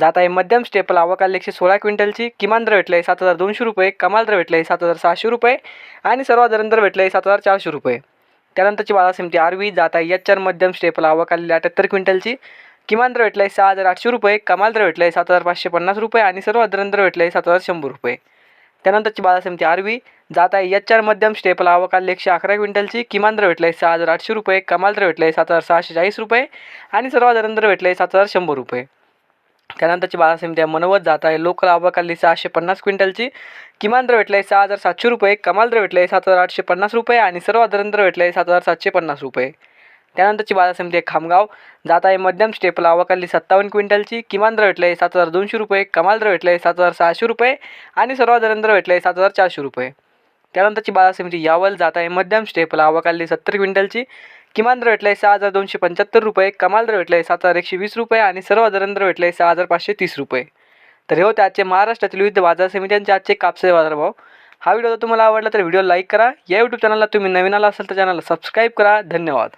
जात आहे मध्यम स्टेपल. आवक एकशे सोळा क्विंटलची किमान दर भेटलं आहे सात हजार दोनशे रुपये कमाल दर भेटलं आहे सात हजार सहाशे रुपये आणि सर्वात दर भेटलं आहे सात हजार चारशे रुपये. त्यानंतरची बाजार समिती आरवी जात आहे एच आर मध्यम स्टेपल. आवक आलेली अठ्याहत्तर क्विंटलची किमान दर भेटलं आहे सहा हजार आठशे रुपये कमाल दर भेटलं आहे सात हजार पाचशे पन्नास रुपये आणि सर्वात दर भेटलं आहे सात हजार शंभर रुपये. त्यानंतरची बाजार समिती आरवी जात आहे एच आर मध्यम स्टेपल. आवक आली एकशे अकरा क्विंटलची किमान दर भेटलं आहे सहा हजार आठशे रुपये कमाल दर भेटलं आहे सात हजार सहाशे चाळीस रुपये आणि सर्वात दर भेटलं आहे सात हजार शंभर रुपये. त्यानंतरची बाजार समिती आहे मनवत जात आहे. लोकल आवक सहाशे पन्नास क्विंटलची किमान दर भेटलं आहे सहा हजार सातशे रुपये कमाल दर भेटलं आहे सात हजार आठशे पन्नास रुपये आणि सर्वात दर भेटलं आहे सात हजार सातशे पन्नास रुपये. त्यानंतरची बाजार समिती आहे खामगाव. जात आहे मध्यम स्टेपल आवक सत्तावन्न क्विंटलची किमान दर भेटलं आहे सात हजार दोनशे रुपये कमाल दर भेटलं आहे सात हजार सहाशे रुपये आणि सर्वात दर भेटलं आहे सात हजार चारशे रुपये. त्यानंतरची बाजार समिती यावल जात आहे मध्यम स्टेपल आवक सत्तर क्विंटलची किमान दर भेटलं आहे सहा हजार दोनशे पंच्याहत्तर रुपये कमाल दर भेटलं आहे सात हजार एकशे वीस रुपये आणि सर्व दर भेटलं आहे सहा हजार पाचशे तीस रुपये. तर हे होते आजचे महाराष्ट्रातील विविध बाजार समित्यांचे आजचे कापसे बाजारभाव. हा व्हिडिओ जर तुम्हाला आवडला तर व्हिडिओ लाईक करा. या यूट्यूब चॅनलला तुम्ही नवीन आला असाल तर चॅनलला सबस्क्राईब करा. धन्यवाद.